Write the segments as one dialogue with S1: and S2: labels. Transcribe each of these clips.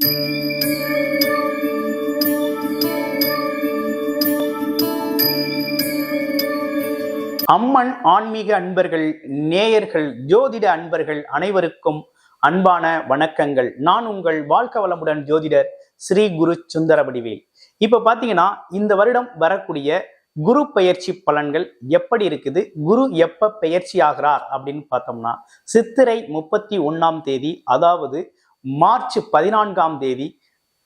S1: அம்மன் ஆன்மீக அன்பர்கள் நேயர்கள் ஜோதிட அன்பர்கள் அனைவருக்கும் அன்பான வணக்கங்கள். நான் உங்கள் வாழ்க்க வளமுடன் ஜோதிடர் ஸ்ரீ குரு சுந்தரவடிவேல். இப்ப பாத்தீங்கன்னா இந்த வருடம் வரக்கூடிய குரு பெயர்ச்சி பலன்கள் எப்படி இருக்குது குரு எப்ப பெயர்ச்சி ஆகிறார் அப்படின்னு பார்த்தோம்னா சித்திரை முப்பத்தி ஒன்னாம் தேதி அதாவது மார்ச் பதினான்காம் தேதி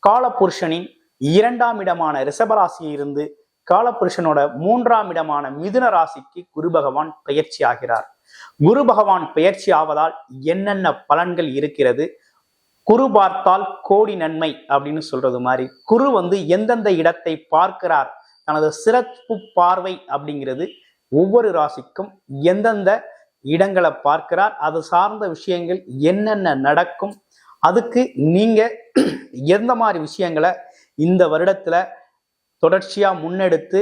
S1: காலபுருஷனின் இரண்டாம் இடமான ரிஷபராசியிலிருந்து காலபுருஷனோட மூன்றாம் இடமான மிதுன ராசிக்கு குரு பகவான் பெயர்ச்சி ஆகிறார். குரு பகவான் பெயர்ச்சி ஆவதால் என்னென்ன பலன்கள் இருக்கிறது? குரு பார்த்தால் கோடி நன்மை அப்படின்னு சொல்றது மாதிரி. குரு வந்து எந்தெந்த இடத்தை பார்க்கிறார்? தனது சிறப்பு பார்வை அப்படிங்கிறது ஒவ்வொரு ராசிக்கும் எந்தெந்த இடங்களை பார்க்கிறார்? அது சார்ந்த விஷயங்கள் என்னென்ன நடக்கும்? அதுக்கு நீங்க எந்த மாதிரி விஷயங்களை இந்த வருடத்துல தொடர்ச்சியா முன்னெடுத்து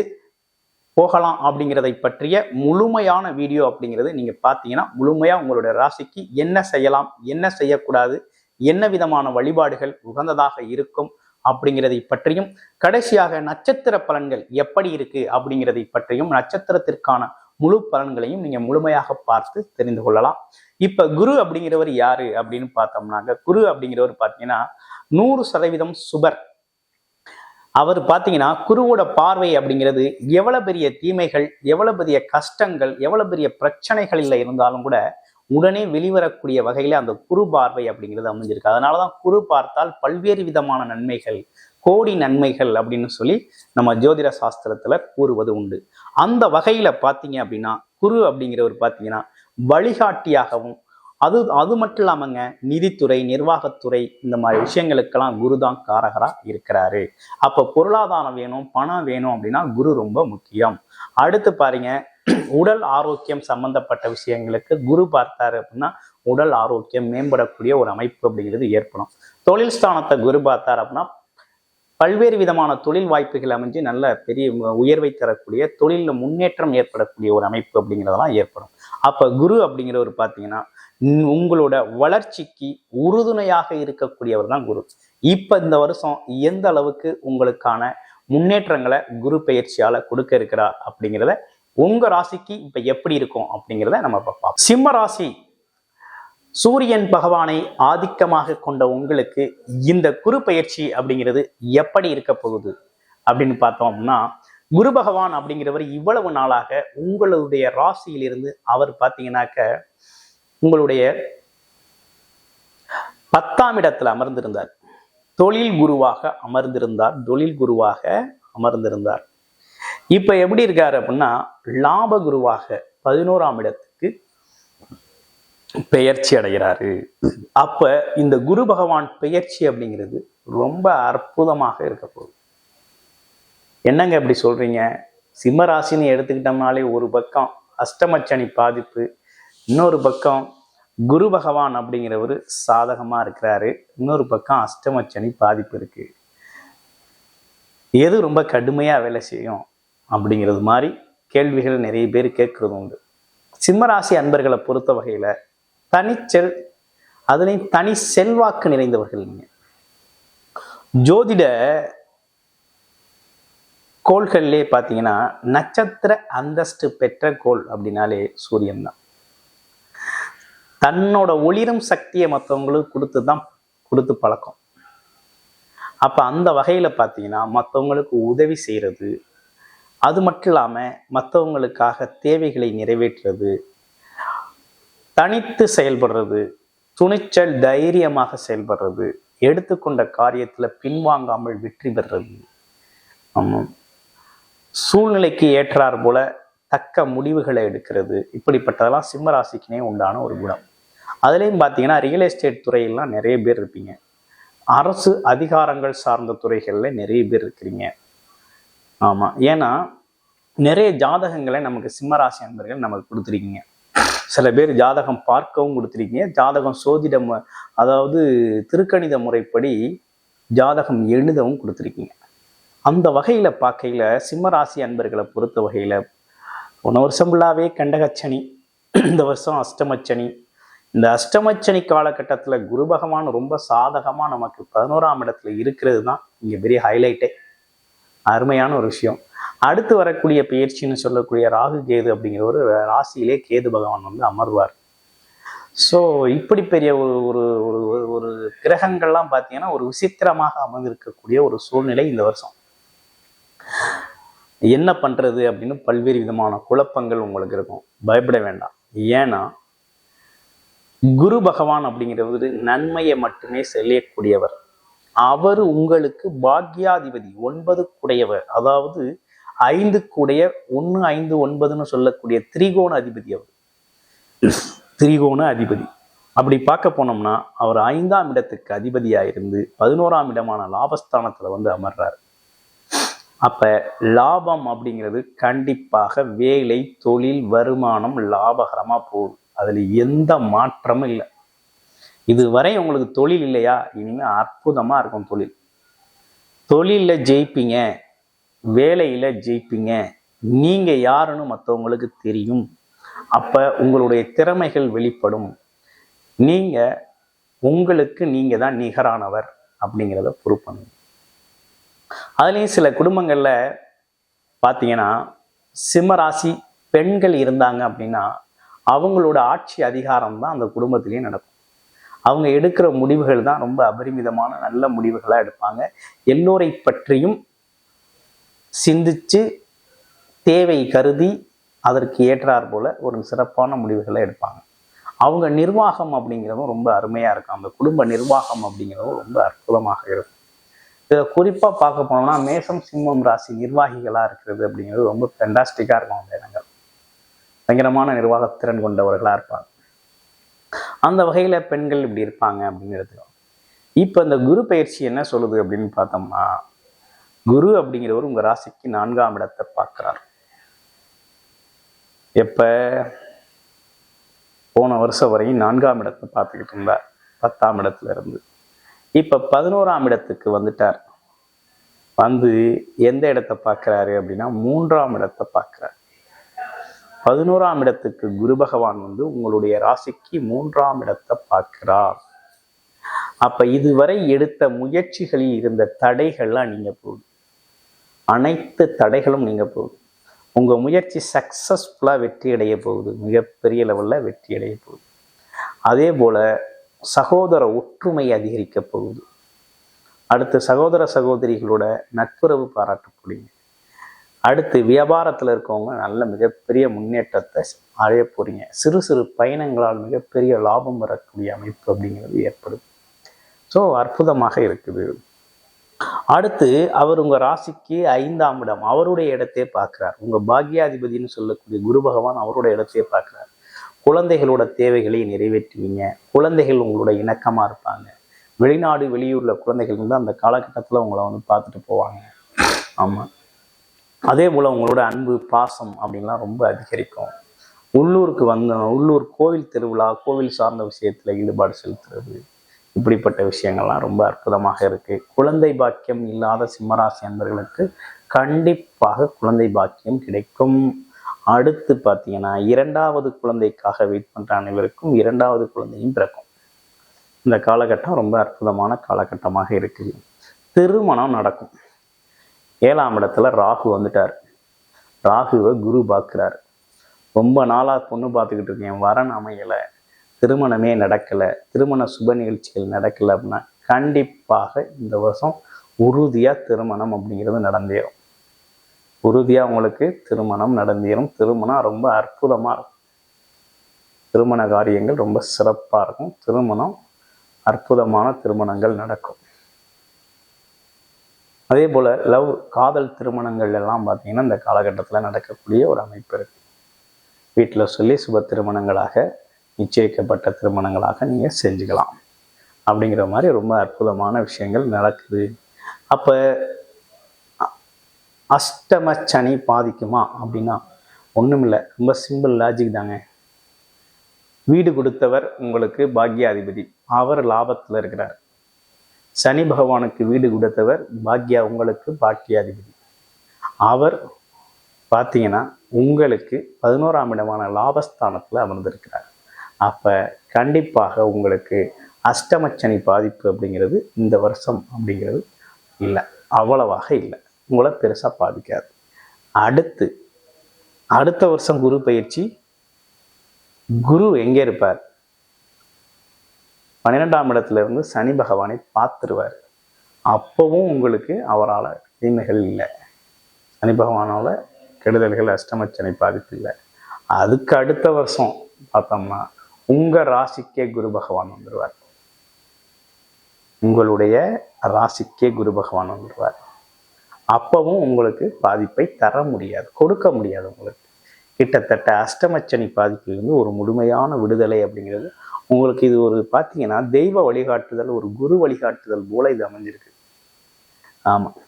S1: போகலாம் அப்படிங்கிறதை பற்றிய முழுமையான வீடியோ அப்படிங்கிறது நீங்க பார்த்தீங்கன்னா முழுமையா உங்களுடைய ராசிக்கு என்ன செய்யலாம் என்ன செய்யக்கூடாது என்ன விதமான வழிபாடுகள் உகந்ததாக இருக்கும் அப்படிங்கிறதை பற்றியும் கடைசியாக நட்சத்திர பலன்கள் எப்படி இருக்கு அப்படிங்கிறதை பற்றியும் நட்சத்திரத்திற்கான முழு பலன்களையும் நீங்க முழுமையாக பார்த்து தெரிந்து கொள்ளலாம். இப்ப குரு அப்படிங்கிறவர் யாரு அப்படின்னு பார்த்தோம்னாக்க குரு அப்படிங்கிறவர் பார்த்தீங்கன்னா நூறு சதவீதம் சுபர். அவர் பார்த்தீங்கன்னா குருவோட பார்வை அப்படிங்கிறது எவ்வளவு பெரிய தீமைகள் எவ்வளவு பெரிய கஷ்டங்கள் எவ்வளவு பெரிய பிரச்சனைகளில் இருந்தாலும் கூட உடனே வெளிவரக்கூடிய வகையில அந்த குரு பார்வை அப்படிங்கிறது அமைஞ்சிருக்கு. அதனாலதான் குரு பார்த்தால் பல்வேறு விதமான நன்மைகள் கோடி நன்மைகள் அப்படின்னு சொல்லி நம்ம ஜோதிட சாஸ்திரத்துல கூறுவது உண்டு. அந்த வகையில பார்த்தீங்க அப்படின்னா குரு அப்படிங்கிறவர் பார்த்தீங்கன்னா வழிகாட்டியாகவும் அது அது மட்டும் இல்லாமங்க நிதித்துறை நிர்வாகத்துறை இந்த மாதிரி விஷயங்களுக்கெல்லாம் குரு தான் காரகரா இருக்கிறாரு. அப்போ பொருளாதாரம் வேணும் பணம் வேணும் அப்படின்னா குரு ரொம்ப முக்கியம். அடுத்து பாருங்க உடல் ஆரோக்கியம் சம்பந்தப்பட்ட விஷயங்களுக்கு குரு பார்த்தாரு அப்படின்னா உடல் ஆரோக்கியம் மேம்படக்கூடிய ஒரு அமைப்பு அப்படிங்கிறது ஏற்படும். தொழில் ஸ்தானத்தை குரு பார்த்தார் அப்படின்னா பல்வேறு விதமான தொழில் வாய்ப்புகள் அமைஞ்சு நல்ல பெரிய உயர்வை தரக்கூடிய தொழிலில் முன்னேற்றம் ஏற்படக்கூடிய ஒரு அமைப்பு அப்படிங்கிறதெல்லாம் ஏற்படும். அப்போ குரு அப்படிங்கிறவர் பார்த்தீங்கன்னா உங்களோட வளர்ச்சிக்கு உறுதுணையாக இருக்கக்கூடியவர் தான் குரு. இப்போ இந்த வருஷம் எந்த அளவுக்கு உங்களுக்கான முன்னேற்றங்களை குரு பயிற்சியால கொடுக்க இருக்கிறார் அப்படிங்கிறத உங்க ராசிக்கு இப்ப எப்படி இருக்கும் அப்படிங்கிறத நம்ம பார்ப்போம் சிம்ம ராசி சூரியன் பகவானை ஆதிக்கமாக கொண்ட உங்களுக்கு இந்த குரு பயிற்சி அப்படிங்கிறது எப்படி இருக்க போகுது அப்படின்னு பார்த்தோம்னா குரு பகவான் அப்படிங்கிறவர் இவ்வளவு நாளாக உங்களுடைய ராசியிலிருந்து அவர் பார்த்தீங்கன்னாக்க உங்களுடைய பத்தாம் இடத்துல அமர்ந்திருந்தார். தொழில் குருவாக அமர்ந்திருந்தார். தொழில் குருவாக அமர்ந்திருந்தார். இப்ப எப்படி இருக்காரு அப்படின்னா லாப குருவாக பதினோராம் இடத்துக்கு பெயர்ச்சி அடைகிறாரு. அப்ப இந்த குரு பகவான் பெயர்ச்சி அப்படிங்கிறது ரொம்ப அற்புதமாக இருக்க போகுது. என்னங்க இப்படி சொல்றீங்க? சிம்மராசின்னு எடுத்துக்கிட்டோம்னாலே ஒரு பக்கம் அஷ்டமச்சனி பாதிப்பு இன்னொரு பக்கம் குரு பகவான் அப்படிங்கிறவர் சாதகமாக இருக்கிறாரு. இன்னொரு பக்கம் அஷ்டமச்சனி பாதிப்பு இருக்கு. எது ரொம்ப கடுமையாக வேலை செய்யும் அப்படிங்கிறது மாதிரி கேள்விகள் நிறைய பேர் கேட்கறது உண்டு. சிம்மராசி அன்பர்களை பொறுத்த வகையில் தனிச்செல் அதுலேயும் தனி செல்வாக்கு நிறைந்தவர்கள் நீங்கள் ஜோதிட கோள்கள்லேயே பார்த்தீங்கன்னா நட்சத்திர அந்தஸ்து பெற்ற கோள் அப்படின்னாலே சூரியன் தான். தன்னோட ஒளிரும் சக்தியை மற்றவங்களுக்கு கொடுத்து தான் கொடுத்து பழக்கம். அப்போ அந்த வகையில் பார்த்தீங்கன்னா மற்றவங்களுக்கு உதவி செய்கிறது அது மட்டும் இல்லாமல் மற்றவங்களுக்காக தேவைகளை நிறைவேற்றுறது தனித்து செயல்படுறது துணிச்சல் தைரியமாக செயல்படுறது எடுத்துக்கொண்ட காரியத்தில் பின்வாங்காமல் வெற்றி பெறுறது. ஆமாம். சூழ்நிலைக்கு ஏற்றார் போல தக்க முடிவுகளை எடுக்கிறது. இப்படிப்பட்டதெல்லாம் சிம்மராசிக்குனே உண்டான ஒரு குணம். அதுலேயும் பார்த்தீங்கன்னா ரியல் எஸ்டேட் துறையெல்லாம் நிறைய பேர் இருப்பீங்க. அரசு அதிகாரங்கள் சார்ந்த துறைகளில் நிறைய பேர் இருக்கிறீங்க. ஆமாம் ஏன்னா நிறைய ஜாதகங்களை நமக்கு சிம்மராசி அன்பர்கள் நமக்கு கொடுத்துருக்கீங்க. சில பேர் ஜாதகம் பார்க்கவும் கொடுத்துருக்கீங்க. ஜாதகம் சோதிட அதாவது திருக்கணித முறைப்படி ஜாதகம் எழுதவும் கொடுத்துருக்கீங்க. அந்த வகையில் பார்க்கையில் சிம்மராசி அன்பர்களை பொறுத்த வகையில் போன வருஷம் ஃபுல்லாகவே கண்டகச்சனி இந்த வருஷம் அஷ்டமச்சனி. இந்த அஷ்டமச்சனி காலகட்டத்தில் குரு பகவான் ரொம்ப சாதகமாக நமக்கு பதினோராம் இடத்துல இருக்கிறது தான் இங்கே பெரிய ஹைலைட்டே அருமையான ஒரு விஷயம். அடுத்து வரக்கூடிய பயிற்சின்னு சொல்லக்கூடிய ராகு கேது அப்படிங்கிற ஒரு ராசியிலே கேது பகவான் வந்து அமர்வார். ஸோ இப்படி பெரிய ஒரு ஒரு ஒரு ஒரு- ஒரு கிரகங்கள்லாம் பார்த்தீங்கன்னா ஒரு விசித்திரமாக அமர்ந்திருக்கக்கூடிய ஒரு சூழ்நிலை இந்த வருஷம். என்ன பண்றது அப்படின்னு பல்வேறு விதமான குழப்பங்கள் உங்களுக்கு இருக்கும். பயப்பட வேண்டாம். ஏன்னா குரு பகவான் அப்படிங்கிறவர் நன்மையை மட்டுமே செல்லக்கூடியவர் அவர் உங்களுக்கு பாக்யாதிபதி ஒன்பது கூடையவர். அதாவது ஐந்து கூடைய ஒன்று ஐந்து ஒன்பதுன்னு சொல்லக்கூடிய திரிகோண அதிபதி அவர். திரிகோண அதிபதி. அப்படி பார்க்க போனோம்னா அவர் ஐந்தாம் இடத்துக்கு அதிபதியா இருந்து பதினோராம் இடமான லாபஸ்தானத்துல வந்து அமர்றாரு. அப்போ லாபம் அப்படிங்கிறது கண்டிப்பாக வேலை தொழில் வருமானம் லாபகரமாக போகும். அதில் எந்த மாற்றமும் இல்லை. இதுவரை உங்களுக்கு தொழில் இல்லையா? இனிமேல் அற்புதமாக இருக்கும் தொழில். தொழிலில் ஜெயிப்பீங்க வேலையில் ஜெயிப்பீங்க. நீங்கள் யாருன்னு மற்றவங்களுக்கு தெரியும். அப்போ உங்களுடைய திறமைகள் வெளிப்படும். நீங்கள் உங்களுக்கு நீங்கள் தான் நிகரானவர் அப்படிங்கிறத ப்ரூவ் பண்ணுங்க அதுலேயும் சில குடும்பங்கள்ல பார்த்தீங்கன்னா சிம்மராசி பெண்கள் இருந்தாங்க அப்படின்னா அவங்களோட ஆட்சி அதிகாரம் தான் அந்த குடும்பத்திலேயே நடக்கும். அவங்க எடுக்கிற முடிவுகள் தான் ரொம்ப அபரிமிதமான நல்ல முடிவுகளாக எடுப்பாங்க. எல்லோரை பற்றியும் சிந்திச்சு தேவை கருதி அதற்கு ஏற்றார் போல ஒரு சிறப்பான முடிவுகளை எடுப்பாங்க. அவங்க நிர்வாகம் அப்படிங்கிறதும் ரொம்ப அருமையா இருக்கும். அந்த குடும்ப நிர்வாகம் அப்படிங்கிறதும் ரொம்ப அற்புதமாக இருக்கும். இதை குறிப்பா பார்க்க போனோம்னா மேசம் சிம்மம் ராசி நிர்வாகிகளா இருக்கிறது அப்படிங்கிறது ரொம்ப ஃபென்டாஸ்டிக்காக இருக்கும் அந்த இடங்கள். பயங்கரமான நிர்வாகத்திறன் கொண்டவர்களா இருப்பாங்க. அந்த வகையில பெண்கள் இப்படி இருப்பாங்க அப்படின்னு இப்போ இந்த குரு பயிற்சி என்ன சொல்லுது அப்படின்னு பார்த்தோம்னா குரு அப்படிங்கிறவர் உங்க ராசிக்கு நான்காம் இடத்தை பார்க்கிறார். எப்ப? போன வருஷம் வரையும் நான்காம் இடத்தை பார்த்துக்கிட்டு இருந்தார். பத்தாம் இடத்துல இருந்து. இப்போ பதினோராம் இடத்துக்கு வந்துட்டார். வந்து எந்த இடத்தை பார்க்குறாரு அப்படின்னா மூன்றாம் இடத்தை பார்க்குறாரு. பதினோராம் இடத்துக்கு குரு பகவான் வந்து உங்களுடைய ராசிக்கு மூன்றாம் இடத்தை பார்க்கிறார். அப்ப இதுவரை எடுத்த முயற்சிகளில் இருந்த தடைகள்லாம் நீங்க போகுது அனைத்து தடைகளும் நீங்க போகுது உங்க முயற்சி சக்சஸ்ஃபுல்லா வெற்றி அடைய போகுது. மிகப்பெரிய லெவல்ல வெற்றி அடைய போகுது. அதே போல சகோதர ஒற்றுமை அதிகரிக்க போகுது. அடுத்து சகோதர சகோதரிகளோட நட்புறவு பாராட்டப்படுங்க அடுத்து வியாபாரத்தில் இருக்கவங்க நல்ல மிகப்பெரிய முன்னேற்றத்தை அடைய போறீங்க. சிறு சிறு பயணங்களால் மிகப்பெரிய லாபம் வரக்கூடிய அமைப்பு அப்படிங்கிறது ஏற்படுது. ஸோ அற்புதமாக இருக்குது. அடுத்து அவர் உங்க ராசிக்கு ஐந்தாம் இடம். அவருடைய இடத்தையே பார்க்கிறார். உங்க பாக்யாதிபதினு சொல்லக்கூடிய குரு பகவான் அவருடைய இடத்தையே பார்க்கிறார். குழந்தைகளோட தேவைகளை நிறைவேற்றுவீங்க. குழந்தைகள் உங்களோட இணக்கமாக இருப்பாங்க. வெளிநாடு வெளியூரில் குழந்தைகள் வந்து அந்த காலகட்டத்தில் உங்களை வந்து பார்த்துட்டு போவாங்க. ஆமாம் அதே போல் உங்களோட அன்பு பாசம் அப்படின்லாம் ரொம்ப அதிகரிக்கும். உள்ளூருக்கு வந்த உள்ளூர் கோவில் திருவிழா கோவில் சார்ந்த விஷயத்தில் ஈடுபாடு செலுத்துறது இப்படிப்பட்ட விஷயங்கள்லாம் ரொம்ப அற்புதமாக இருக்குது குழந்தை பாக்கியம் இல்லாத சிம்மராசி அன்பர்களுக்கு கண்டிப்பாக குழந்தை பாக்கியம் கிடைக்கும். அடுத்து பார்த்தீங்கன்னா இரண்டாவது குழந்தைக்காக வெயிட் பண்ணுற அனைவருக்கும் இரண்டாவது குழந்தையும் பிறக்கும். இந்த காலகட்டம் ரொம்ப அற்புதமான காலகட்டமாக இருக்குது திருமணம் நடக்கும். ஏழாம் இடத்துல ராகு வந்துட்டார். ராகுவை குரு பார்க்குறாரு. ரொம்ப நாளாக பொண்ணு பார்த்துக்கிட்டு இருக்கேன். வரன் அமையலை. திருமணமே நடக்கலை. திருமண சுப நிகழ்ச்சிகள் நடக்கலை அப்படின்னா கண்டிப்பாக இந்த வருஷம் உறுதியாக திருமணம் அப்படிங்கிறது நடந்தேறும். உறுதியா உங்களுக்கு திருமணம் நடந்திடும் திருமணம் ரொம்ப அற்புதமா இருக்கும். திருமண காரியங்கள் ரொம்ப சிறப்பா இருக்கும். திருமணம் அற்புதமான திருமணங்கள் நடக்கும். அதே போல லவ் காதல் திருமணங்கள் எல்லாம் பார்த்தீங்கன்னா இந்த காலகட்டத்தில் நடக்கக்கூடிய ஒரு அமைப்பு இருக்கு. வீட்டில் சொல்லி சுப திருமணங்களாக நிச்சயிக்கப்பட்ட திருமணங்களாக நீங்கள் செஞ்சுக்கலாம். அப்படிங்கிற மாதிரி ரொம்ப அற்புதமான விஷயங்கள் நடக்குது. அப்போ அஷ்டம சனி பாதிக்குமா அப்படின்னா ஒன்றுமில்லை ரொம்ப சிம்பிள் லாஜிக் தாங்க. வீடு கொடுத்தவர் உங்களுக்கு பாக்யாதிபதி. அவர் லாபத்தில் இருக்கிறார். சனி பகவானுக்கு வீடு கொடுத்தவர் பாக்யா உங்களுக்கு பாக்கியாதிபதி அவர் பார்த்தீங்கன்னா உங்களுக்கு பதினோராம் இடமான லாபஸ்தானத்தில் அமர்ந்திருக்கிறார். அப்போ கண்டிப்பாக உங்களுக்கு அஷ்டமச்சனி பாதிப்பு அப்படிங்கிறது இந்த வருஷம் அப்படிங்கிறது இல்லை. அவ்வளவாக இல்லை. உங்களை பெருசாக பாதிக்காது. அடுத்து அடுத்த வருஷம் குரு பயிற்சி குரு எங்கே இருப்பார்? பன்னிரெண்டாம் இடத்துல இருந்து சனி பகவானை பார்த்துருவார். அப்பவும் உங்களுக்கு அவரால் தீமைகள் இல்லை. சனி பகவானால் கெடுதல்கள் அஷ்டமச்சனை பாதிப்பு இல்லை. அதுக்கு அடுத்த வருஷம் பார்த்தோம்னா உங்க ராசிக்கே குரு பகவான் வந்துடுவார் உங்களுடைய ராசிக்கே குரு பகவான் வந்துடுவார் அப்பவும் உங்களுக்கு பாதிப்பை தர முடியாது கொடுக்க முடியாது உங்களுக்கு. கிட்டத்தட்ட அஷ்டமச்சனி பாதிப்பிலிருந்து ஒரு முழுமையான விடுதலை அப்படிங்கிறது உங்களுக்கு இது ஒரு பார்த்தீங்கன்னா தெய்வ வழிகாட்டுதல் ஒரு குரு வழிகாட்டுதல் போல இது அமைஞ்சிருக்கு. ஆமாம்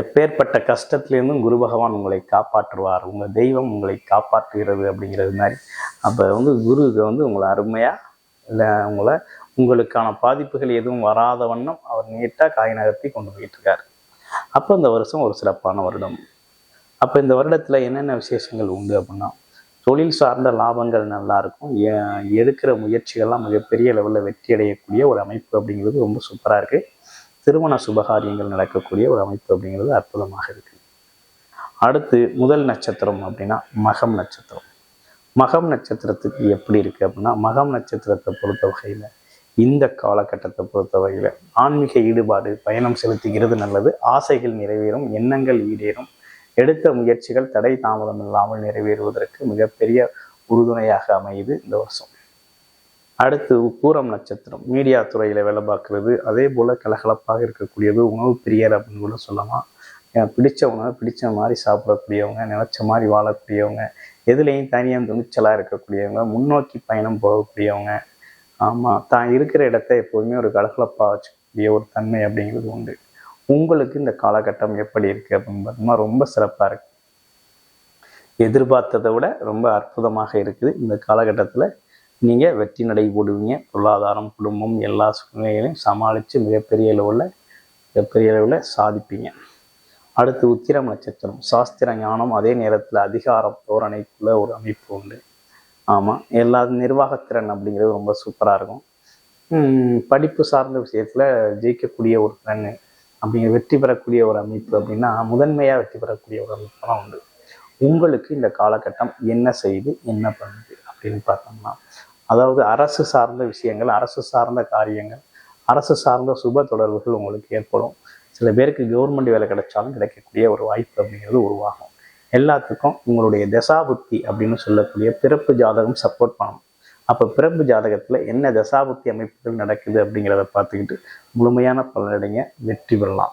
S1: எப்பேற்பட்ட கஷ்டத்திலேருந்தும் குரு பகவான் உங்களை காப்பாற்றுவார் உங்கள் தெய்வம் உங்களை காப்பாற்றுகிறது அப்படிங்கிறது மாதிரி. அப்போ வந்து குரு வந்து உங்களை அருமையாக இல்லை உங்களை உங்களுக்கான பாதிப்புகள் எதுவும் வராத வண்ணம் அவர் நீட்டாக காய் நகர்த்தி கொண்டு போயிட்டுருக்காரு அப்போ இந்த வருஷம் ஒரு சிறப்பான வருடம். அப்போ இந்த வருடத்தில் என்னென்ன விசேஷங்கள் உண்டு அப்படின்னா தொழில் சார்ந்த லாபங்கள் நல்லா இருக்கும் எடுக்கிற முயற்சிகள்லாம் மிகப்பெரிய லெவலில் வெற்றி அடையக்கூடிய ஒரு அமைப்பு அப்படிங்கிறது ரொம்ப சூப்பராக இருக்குது திருமண சுபகாரியங்கள் நடக்கக்கூடிய ஒரு அமைப்பு அப்படிங்கிறது அற்புதமாக இருக்குது அடுத்து முதல் நட்சத்திரம் அப்படின்னா மகம் நட்சத்திரம். மகம் நட்சத்திரத்துக்கு எப்படி இருக்குது அப்படின்னா மகம் நட்சத்திரத்தை பொறுத்த வகையில் இந்த காலகட்டத்தை பொறுத்தவரையில் ஆன்மீக ஈடுபாடு பயணம் செலுத்துகிறது நல்லது. ஆசைகள் நிறைவேறும் எண்ணங்கள் ஈடேறும். எடுத்த முயற்சிகள் தடை தாமதம் இல்லாமல் நிறைவேறுவதற்கு மிகப்பெரிய உறுதுணையாக அமையுது இந்த வருஷம். அடுத்து பூரம் நட்சத்திரம். மீடியா துறையில் வேலை பார்க்குறது. அதே போல் கலகலப்பாக இருக்கக்கூடியது உணவு பிரியர் அப்படின்னு கூட சொல்லலாம். பிடிச்ச உணவை பிடிச்ச மாதிரி சாப்பிடக்கூடியவங்க நினச்ச மாதிரி வாழக்கூடியவங்க எதுலேயும் தனியாக துணிச்சலாக இருக்கக்கூடியவங்க முன்னோக்கி பயணம் போகக்கூடியவங்க ஆமாம் தான் இருக்கிற இடத்த எப்போதுமே ஒரு கலகலப்பாக வச்சுக்கக்கூடிய ஒரு தன்மை அப்படிங்கிறது உண்டு. உங்களுக்கு இந்த காலகட்டம் எப்படி இருக்குது அப்படின்னு பார்த்தோம்னா ரொம்ப சிறப்பாக இருக்கு. எதிர்பார்த்ததை விட ரொம்ப அற்புதமாக இருக்குது. இந்த காலகட்டத்தில் நீங்கள் வெற்றி நடை போடுவீங்க. பொருளாதாரம் குடும்பம் எல்லா சூழ்நிலைகளையும் சமாளித்து மிகப்பெரிய அளவில் மிகப்பெரிய அளவில் சாதிப்பீங்க. அடுத்து உத்திரம் நட்சத்திரம். சாஸ்திர ஞானம் அதே நேரத்தில் அதிகாரம் தோரணைக்குள்ள ஒரு அமைப்பு உண்டு. ஆமாம் எல்லா நிர்வாகத்திறன் அப்படிங்கிறது ரொம்ப சூப்பராக இருக்கும். படிப்பு சார்ந்த விஷயத்தில் ஜெயிக்கக்கூடிய ஒரு திறன் அப்படிங்கிற வெற்றி பெறக்கூடிய ஒரு அமைப்பு அப்படின்னா முதன்மையாக வெற்றி பெறக்கூடிய ஒரு அமைப்பு தான் உண்டு. உங்களுக்கு இந்த காலகட்டம் என்ன செய்யுது என்ன பண்ணுது அப்படின்னு பார்த்தோம்னா அதாவது அரசு சார்ந்த விஷயங்கள் அரசு சார்ந்த காரியங்கள் அரசு சார்ந்த சுப தொடர்புகள் உங்களுக்கு ஏற்படும். சில பேருக்கு கவர்மெண்ட் வேலை கிடைச்சாலும் கிடைக்கக்கூடிய ஒரு வாய்ப்பு அப்படிங்கிறது உருவாகும். எல்லாத்துக்கும் உங்களுடைய தசாபுத்தி அப்படின்னு சொல்லக்கூடிய பிறப்பு ஜாதகம் சப்போர்ட் பண்ணணும் அப்போ பிறப்பு ஜாதகத்தில் என்ன தசாபுத்தி அமைப்புகள் நடக்குது அப்படிங்கிறத பார்த்துக்கிட்டு முழுமையான பலனடைங்க வெற்றி பெறலாம்.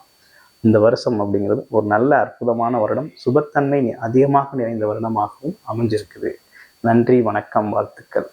S1: இந்த வருஷம் அப்படிங்கிறது ஒரு நல்ல அற்புதமான வருடம். சுபத்தன்மை அதிகமாக நிறைந்த வருடமாகவும் அமைஞ்சிருக்குது. நன்றி வணக்கம் வாழ்த்துக்கள்.